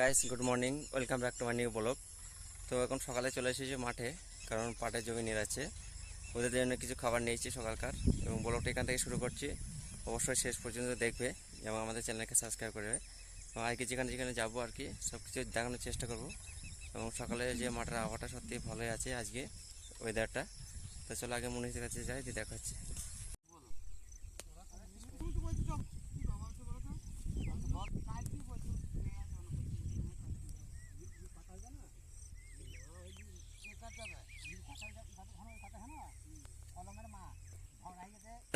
Guys good morning welcome back to my new blog তো এখন সকালে চলে এসেছি মাঠে, কারণ পাটের জমি নিরাচ্ছে ওদের জন্য কিছু খাবার নিয়েছি সকালকার, এবং ব্লগটা এখান থেকে শুরু করছি। অবশ্যই শেষ পর্যন্ত দেখবে, এবং আমাদের চ্যানেলকে সাবস্ক্রাইব করবে। এবং আর কি যেখানে যেখানে যাব আর কি সব কিছু দেখানোর চেষ্টা করব। এবং সকালে যে মাঠের আবহাওয়াটা সত্যি ভালোই আছে আজকে ওয়েদারটা তো চলো আগে মনীষের কাছে যাই, দিয়ে দেখা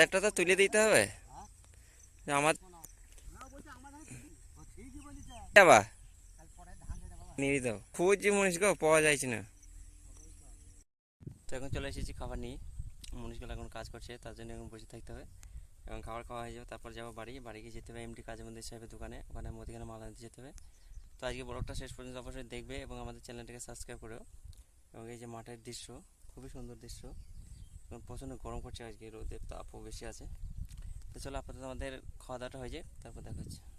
একটা তো তুলে দিতে হবে। যে আমার যাবা? নিয়ে দাও খুঁজছি মনীষ গো পাওয়া যাচ্ছে না। তো এখন চলে এসেছি খাবার নিয়ে। মনীষগুলো এখন কাজ করছে তার জন্য এখন বসে থাকতে হবে। এবং খাবার খাওয়া হয়ে যাবে তারপর যাব বাড়ি। বাড়ি গিয়ে যেতে হবে এমডি কাজের মধ্যে সাহেবের দোকানে। ওখানে মধ্যখানে মাল আনতে যেতে হবে। তো আজকে ব্লগটা শেষ পর্যন্ত অবশ্যই দেখবে এবং আমাদের চ্যানেলটাকে সাবস্ক্রাইব করো এবং এই যে মাঠের দৃশ্য খুবই সুন্দর দৃশ্য। এবং প্রচণ্ড গরম করছে আজকে, রোদের তাপও বেশি আছে। তো চলো আপাতত আমাদের খাওয়া দাওয়াটা হয়ে যায়, তারপর দেখা হচ্ছে।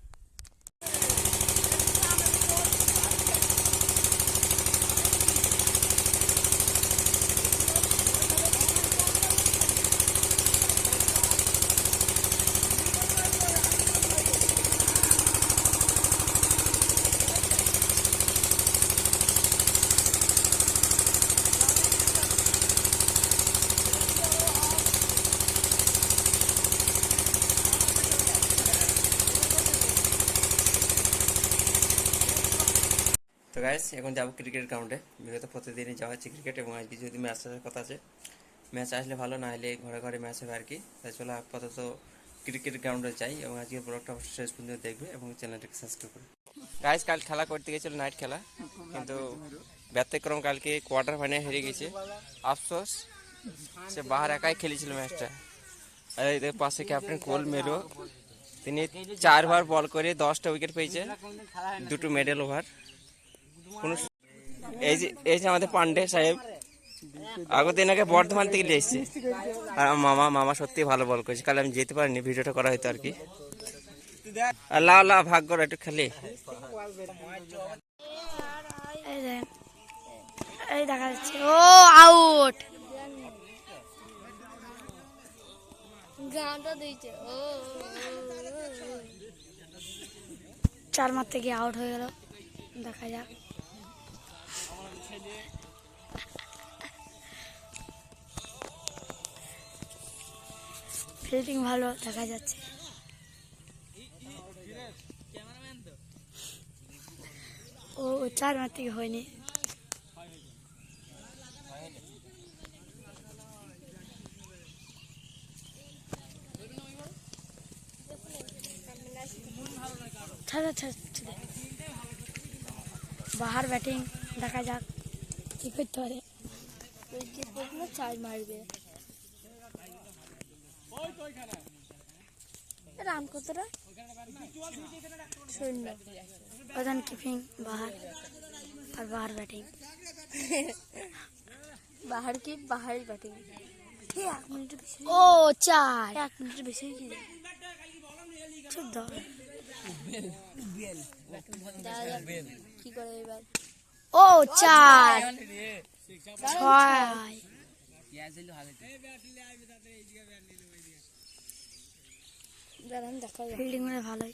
গাইস এখন যাব ক্রিকেট গ্রাউন্ডে বিগত প্রতিদিনই যাওয়া হচ্ছে ক্রিকেট এবং আজকে যদি ম্যাচ আসার কথা আছে ম্যাচ আসলে ভালো, না হলে ঘরে ঘরে ম্যাচ হবে আর কি। তাই চলো আপাতত ক্রিকেট গ্রাউন্ডে যাই এবং আজকের ব্লগটা শেষ পর্যন্ত দেখবে এবং চ্যানেলটাকে সাবস্ক্রাইব করবে। গাইস কাল খেলা করতে গেছিল নাইট খেলা, কিন্তু ব্যতিক্রম কালকে কোয়ার্টার ফাইনাল হেরে গেছে। আফসোস, সে বাহার একাই খেলেছিল ম্যাচটা আর এদের পাশে ক্যাপ্টেন কোল মেরো, তিনি চারবার বল করে দশটা উইকেট পেয়েছে, দুটো মেডেল ওভার এই যে এই যে আমাদের পান্ডে সাহেব আগত এনাকে বর্ধমান থেকে নিয়ে এসছে। আর আমার মামা মামা সত্যি ভালো বল করেছে। কাল আমি যেতে পারিনি ভিডিওটা করা হয়তো আর কি। আর লা লা ভাগ করো একটু খেলে। এই দেখা যাচ্ছে। ও আউট গানটা দিয়েছে। ও চার মারতে থেকে আউট হয়ে গেল। দেখা যাক। ফিল্ডিং ভালো দেখা যাচ্ছে। ও চার মার থেকে হয়নি। বাহার ব্যাটিং দেখা যাক। কি করতে পারে উইকেট পড়লে চার মারবে রান কতটা শূন্য প্রধান কিপিং বাহার আর বাহার ব্যাটিং বাহার কি বাহারি ব্যাটিং এক মিনিট বেশি ও চার এক মিনিট বেশি কি চোদ্দ কি করে এবার ও চার। ছয়। দাঁড়ান দেখা ফিল্ডিং মানে ভালোই।